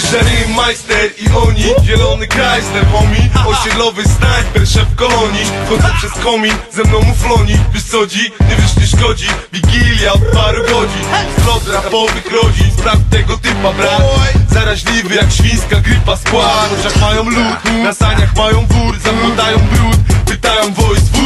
Wjeżdża majster i oni Zielony Chrysler, homie Osiedlowy snajper, szef kolonii. Chodzę przez komin, ze mną mufloni. Wiesz co dzi? Nie wiesz, nie szkodzi. Wigilia od paru godzin Zlot rapowych rodzin Sprawdź tego typa, brat. Zaraźliwy jak świńska grypa skład. W oczach mają lód, na saniach mają wór Zaglądają brud, pytają voice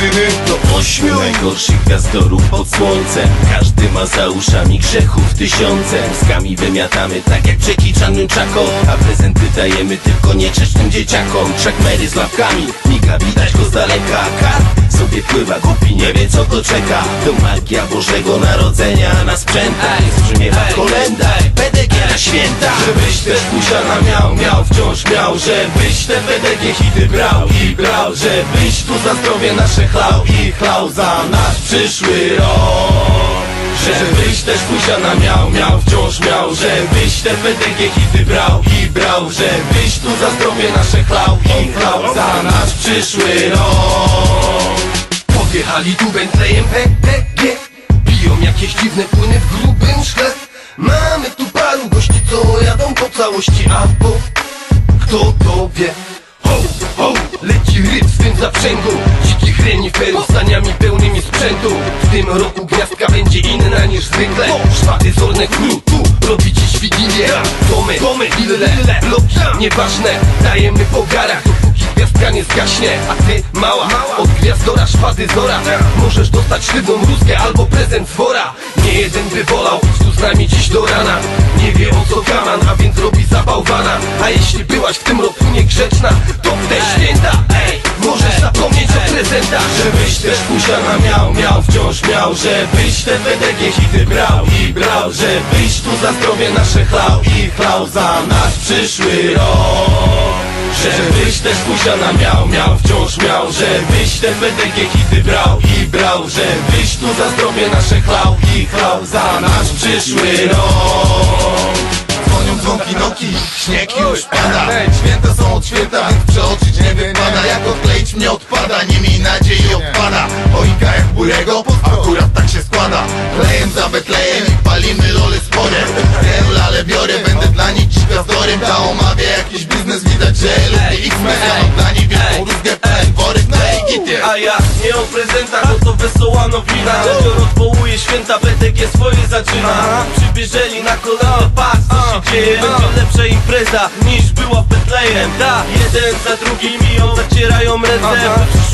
Skurwysyny To ośmiu najgorszych gwiazdorów pod słońcem. Każdy ma za uszami grzechów tysiące. Mózgami wymiatamy tak jak przekiczanym czako A prezenty dajemy tylko nieczesznym dzieciakom. Mary z łapkami, miga widać go z daleka. Kart sobie pływa, głupi nie wie co to czeka. To magia Bożego Narodzenia na sprzętach. Brzmiewa kolenda, PDG na święta. Żebyś też pusiana miał, miał, wciąż miał Żebyś te PDG hity brał i brał Żebyś tu za zdrowie nasze chlał i chlał za nasz przyszły rok. Żebyś też pusiana miał, miał, wciąż miał Żebyś te PDG hity brał i brał Żebyś tu za zdrowie nasze chlał i chlał za nasz przyszły rok. Podjechali tu Bentleyem PDG Piją jakieś dziwne płyny w grubym szkle. Mamy tu paru gości, co jadą po całości A kto to wie? Ho, ho, leci ryb w tym zaprzęgu. Dzikich reni w Peru z saniami pełnymi sprzętu. W tym roku gwiazdka będzie inna niż zwykle. Szwaty zorne crew, tu robi dziś wigilię Domy, domy, wille, bloki, nieważne Dajemy po garach, gwiazdka nie zgaśnie A ty, mała, od gwiazdora szpady zora. Możesz dostać sztywną rózgę albo prezent z wora. Nie jeden by wolał tu z nami dziś do rana. Nie wie o co gaman, a więc robi zabałwana. A jeśli byłaś w tym roku niegrzeczna To w te święta, ej, możesz zapomnieć o prezentach. Żebyś też pusiana miał, miał, wciąż miał Żebyś te PDG hity brał i brał. Żebyś tu za zdrowie nasze chlał i chlał za nasz przyszły rok też pusiana miał, miał, wciąż miał Żebyś te PDG hity brał. I brał Żebyś tu za zdrowie nasze chlał. I chlał za nasz przyszły rok. Dzwonią dzwonki noki, śnieg już pada. Święta są od święta, więc przeoczyć nie wypada. Jak odkleić mnie odpada, nie miej nadziei odpada. Choinka jak burego, akurat tak się składa. Klejem za Betlejem worek na jej gitie A ja nie o prezentach, bo to wesoła nowina. Rzedzior odwołuje święta, BTG swoje zaczyna. Przybierzeli na kolano, patrz co się dzieje. Będzie lepsza impreza niż była w Betlejem Da, jeden za drugim i on zacierają ręce